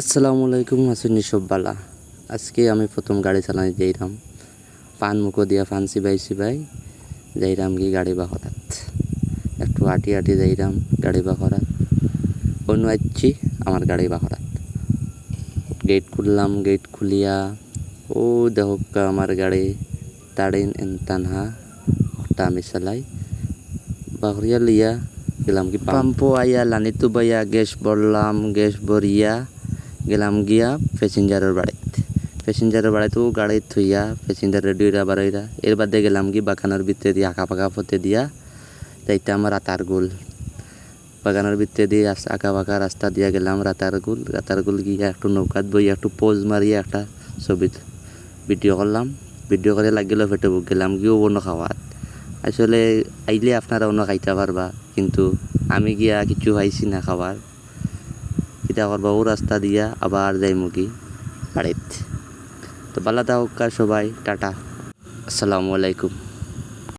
আসসালামু আলাইকুম বালা। আজকে আমি প্রথম গাড়ি চালাই যাইরাম পান মুখো দিয়া পান সিবাই সিবাই যাইরাম কি গাড়ি বাহরাত একটু আটি আটি যাইরাম গাড়ি বাহরাত অন্য আসছি আমার গাড়ি বাহরাত গেট খুললাম, গেট খুলিয়া, ও দেহকা আমার গাড়ি, তাড়িন এনতানহা ওটা আমি চালাই। বাহরিয়া লিয়া গেলাম কি পাম্পো। আইয়া, লানিতু বাইয়া, গ্যাস ভরলাম গ্যাস ভরিয়া গেলাম গিয়া প্যাসেঞ্জারের বাড়িতে। প্যাসেঞ্জারের বাড়িতেও গাড়ি থইয়া প্যাসেঞ্জার রেডিওরা বাড়াইরা এর বাদে গেলাম কি বাগানের ভিতরে দিয়ে আঁকা পাকা পথে দিয়া তাইতে আমার রাতার গোল। বাগানের ভিতরে দিয়ে আঁকা পাকা রাস্তা দিয়া গেলাম রাতার গোল। রাতার গোল গিয়া একটু নৌকাত বইয়া একটু পোজ মারিয়া একটা ছবি ভিডিও করলাম। ভিডিও করে লাগিল ফেটেবুক, গেলাম গিয়েও অন্য খাওয়াত। আসলে আইলে আপনারা অন্য খাইতে পারবা, কিন্তু আমি গিয়া কিছু পাইছি না খাবার কিতা করবা ও রাস্তা দিয়া আবার যাই মুখি বাড়িতে। তো ভালো হোক সবাই, টাটা। আসসালামু আলাইকুম।